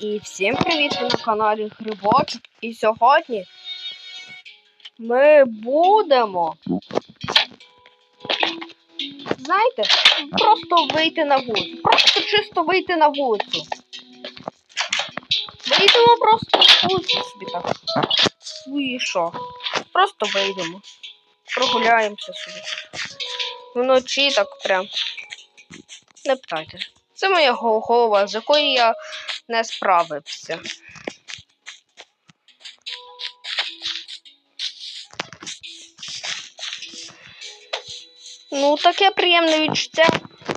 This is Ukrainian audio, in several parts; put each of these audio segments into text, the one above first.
І всім привіт! Ви на каналі Грибочок. І сьогодні ми будемо. Знаєте, просто вийти на вулицю. Просто чисто вийти на вулицю. Вийдемо просто на вулицю собі так. Ну і що? Просто вийдемо. Прогуляємося собі. Вночі так прям. Не питайте. Це моя голова, з якої я не справився. Ну, таке приємне відчуття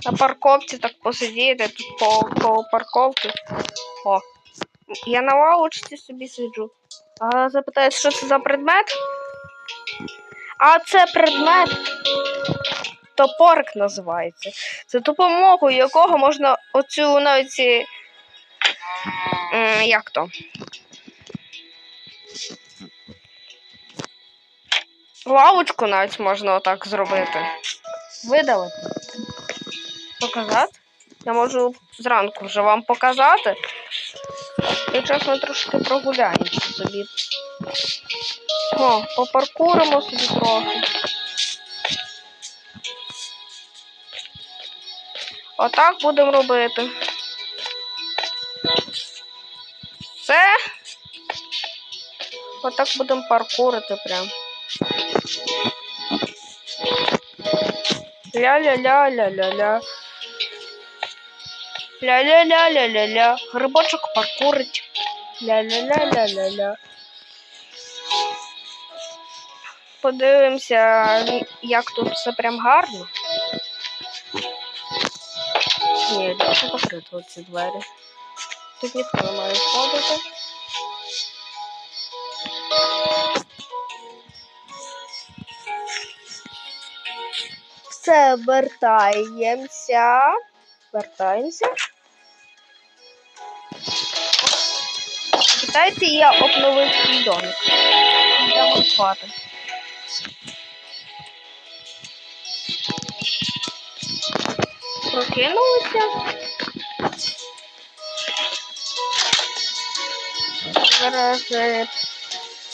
на парковці так посидіти тут по, по парковці. О, я на лавочці собі сиджу. А запитають, що це за предмет? А це предмет топорик називається. За допомогою якого можна оцю навіть ці, як то? Лавочку навіть можна отак зробити. Видалити. Показати? Я можу зранку вже вам показати. І чесно трошки прогуляємося собі. О, попаркуримо собі трохи. Отак будемо робити. Отак будемо паркурити прям. Ля-ля-ля-ля-ля-ля. Ля-ля-ля-ля-ля-ля. Грибочок паркурить. Ля-ля-ля-ля-ля-ля. Подивимося, як тут все прям гарно. Ні, ліпше закрити ці двері. Тут ніхто не має входити. Все, вертаємося. Вертаємося. Питайте, я обновив домик. Йдемо спати. Прокинулися. Зараз е,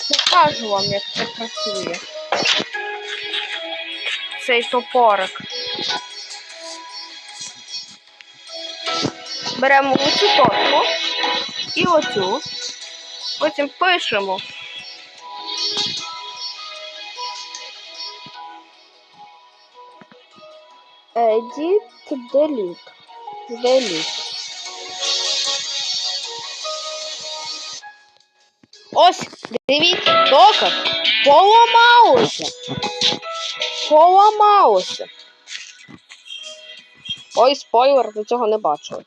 покажу вам, як це працює. Цей топорик. Беремо оцю точку і оцю. Потім пишемо. Edit, delete. Delete. Ось, дивіться, доказ. Поламалося. Поламалося. Ой, спойлер, ви цього не бачили.